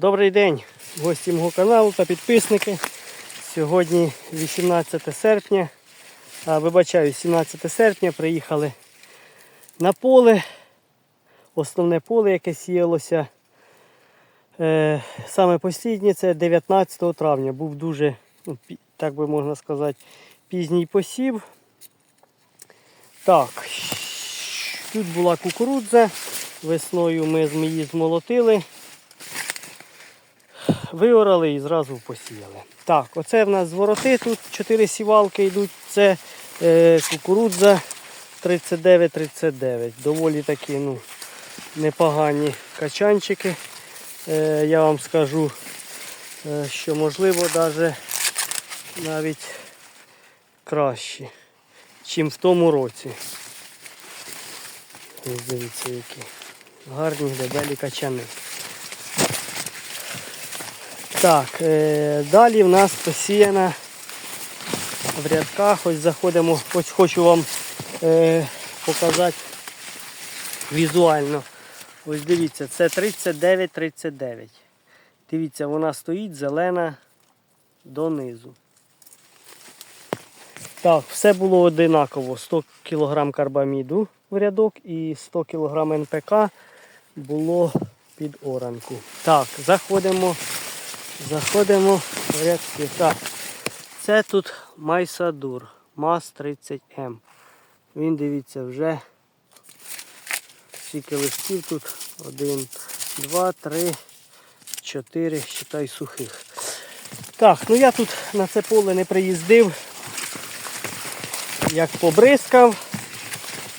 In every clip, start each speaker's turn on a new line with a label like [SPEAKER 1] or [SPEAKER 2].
[SPEAKER 1] Добрий день, гості мого каналу та підписники. Сьогодні 18 серпня, а вибачаю, 17 серпня приїхали на поле. Основне поле, яке сіялося. Е, саме посліднє це 19 травня. Був дуже, ну, так би можна сказати, пізній посів. Так, тут була кукурудза. Весною ми її змолотили виорали і зразу посіяли. Так, оце в нас звороти. Тут 4 сівалки йдуть. Це е, кукурудза 39-39. Доволі такі ну, непогані качанчики. Е, я вам скажу, е, що можливо даже навіть кращі, чим в тому році. Ось дивіться, які гарні дебелі качани. Так, е, далі в нас посіяна в рядках. Ось заходимо, ось хочу вам е, показати візуально. Ось дивіться, це 39-39. Дивіться, вона стоїть зелена донизу. Так, все було одинаково. 100 кг карбаміду в рядок і 100 кг НПК було під оранку. Так, заходимо. Заходимо в рядки. Так, це тут Майсадур МАЗ 30М. Він дивіться вже скільки листів тут. Один, два, три, чотири, считай сухих. Так, ну я тут на це поле не приїздив. Як побризкав,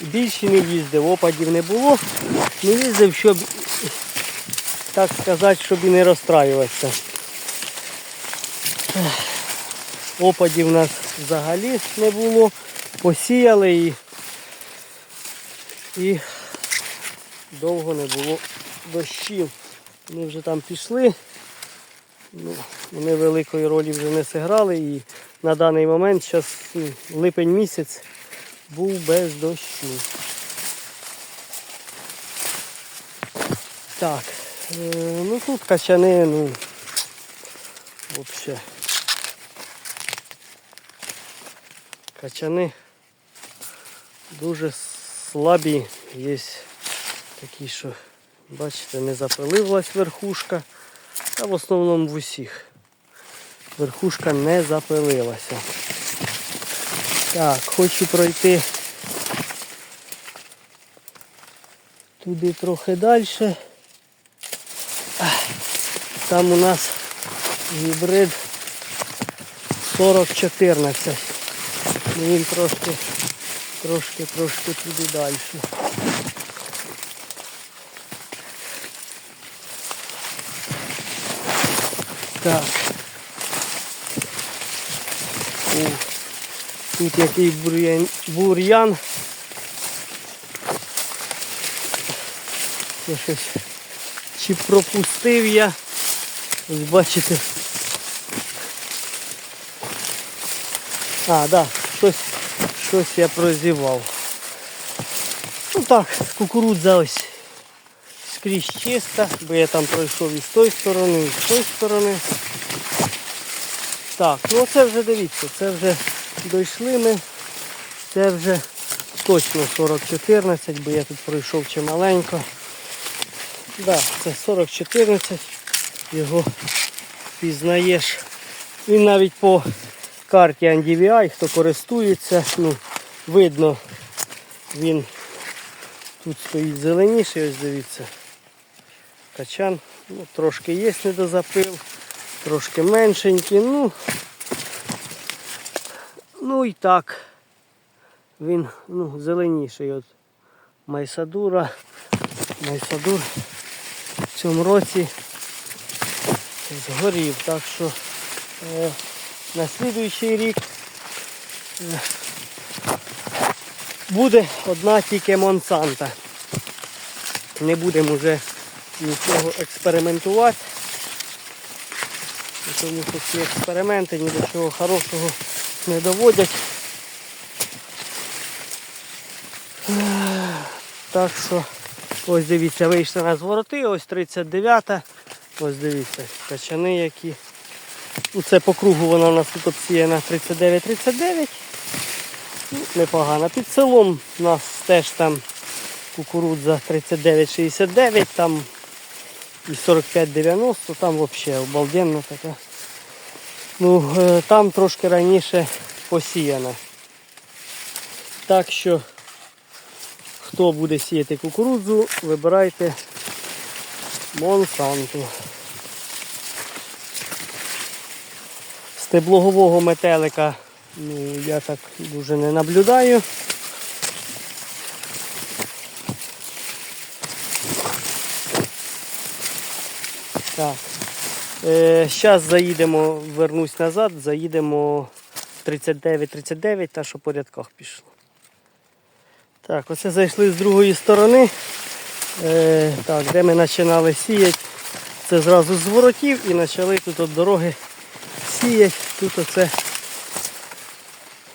[SPEAKER 1] більше не їздив, опадів не було. Не їздив, щоб, так сказати, щоб і не розстраюватися. Опадів у нас взагалі не було. Посіяли і, і довго не було дощів. Вони вже там пішли. Ну, вони великої ролі вже не зіграли і на даний момент зараз липень місяць був без дощу. Так, е, ну тут качани, ну, взагалі. Качани дуже слабі. Є такі, що, бачите, не запилилась верхушка. А в основному в усіх. Верхушка не запилилася. Так, хочу пройти туди трохи далі. Там у нас гібрид 4014. Ну, Він трошки, трошки, трошки туди далі. Так. О, тут який бур'ян, бур'ян. Щось чи пропустив я. Ось бачите. А, да, щось, щось я прозівав. Ну так, кукурудза ось скрізь чиста, бо я там пройшов і з тої сторони, і з тої сторони. Так, ну це вже дивіться, це вже дійшли ми. Це вже точно 40-14, бо я тут пройшов чималенько. Да, це 40-14, його пізнаєш. Він навіть по карті NDVI, хто користується, ну, видно, він тут стоїть зеленіший, ось дивіться. Качан, ну, трошки є недозапил, трошки меншенький, ну, ну і так. Він ну, зеленіший от Майсадура. Майсадур в цьому році згорів. Так що е, на слідуючий рік буде одна тільки Монсанта. Не будемо вже нічого експериментувати. Тому що ці експерименти ні до чого хорошого не доводять. Так що, ось дивіться, вийшли на звороти, ось 39-та. Ось дивіться, качани які. Ну, Це по кругу вона у нас тут обсіяна 39-39. Ну. Під селом у нас теж там кукурудза 39-69, там і 45-90, там взагалі обалденно така. Ну, е, там трошки раніше посіяна. Так що, хто буде сіяти кукурудзу, вибирайте Монсанту. Стеблогового метелика ну, я так дуже не наблюдаю. Так. Е, Зараз заїдемо, вернусь назад, заїдемо 39-39, та що по рядках пішло. Так, оце зайшли з другої сторони. Е, так, де ми починали сіяти. Це зразу з воротів і почали тут от дороги сіяти. Тут оце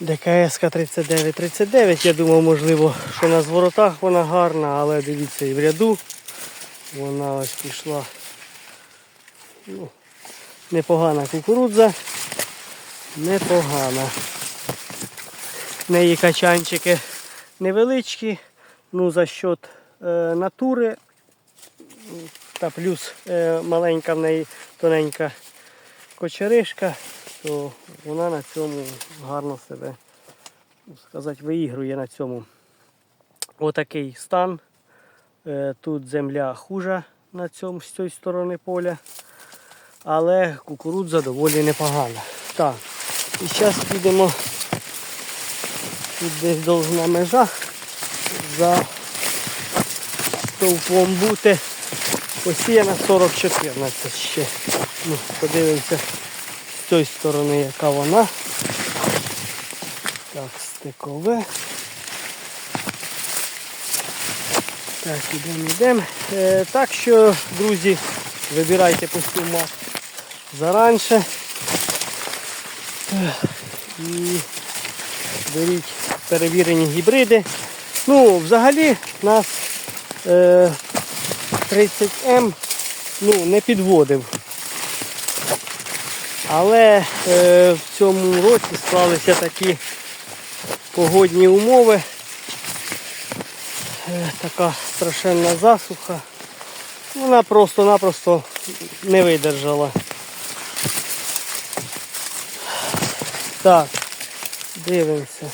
[SPEAKER 1] ДКС 3939. Я думав, можливо, що на зворотах вона гарна, але дивіться, і в ряду вона ось пішла. Ну, непогана кукурудза. Непогана. В неї качанчики невеличкі, ну за счет е, натури. Та плюс е, маленька в неї тоненька кочеришка, то вона на цьому гарно себе сказати, виігрує на цьому. Отакий стан. Е, Тут земля хужа на цьому з цієї сторони поля. Але кукурудза доволі непогана. Так, і зараз підемо. Тут десь должна межа за стовпом бути. Посіяна 40-14 ще. Ну, подивимося з цієї сторони, яка вона. Так, стикове. Так, ідемо, йдемо. Е, так що, друзі, вибирайте постійно заранше. І беріть перевірені гібриди. Ну, взагалі нас е, 30М ну, не підводив. Але е, в цьому році склалися такі погодні умови. Е, така страшенна засуха. Вона просто-напросто не видержала. Так, дивимося.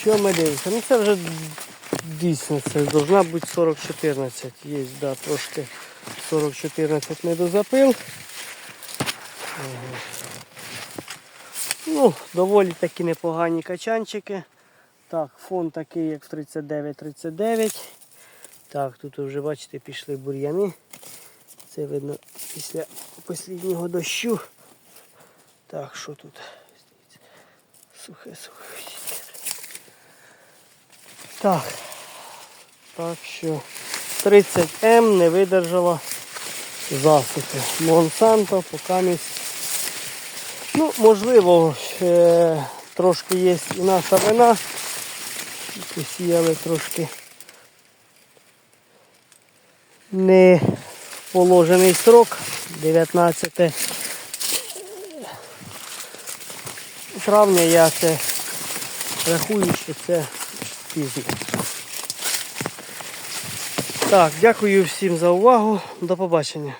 [SPEAKER 1] Що ми дивимося? Ну це вже дійсно це должна бути 40-14. Є, да, трошки 40-14 недозапил. Ну, доволі такі непогані качанчики. Так, фон такий, як в 39-39. Так, тут вже бачите пішли бур'яни. Це видно після останнього дощу. Так, що тут? Сухе, сухе. Так. Так що 30М не видержала засухи. Монсанто поки Ну, можливо, е, трошки є і наша вина. Посіяли трошки не положений срок. 19 травня я це рахую, що це пізно. Так, дякую всім за увагу. До побачення.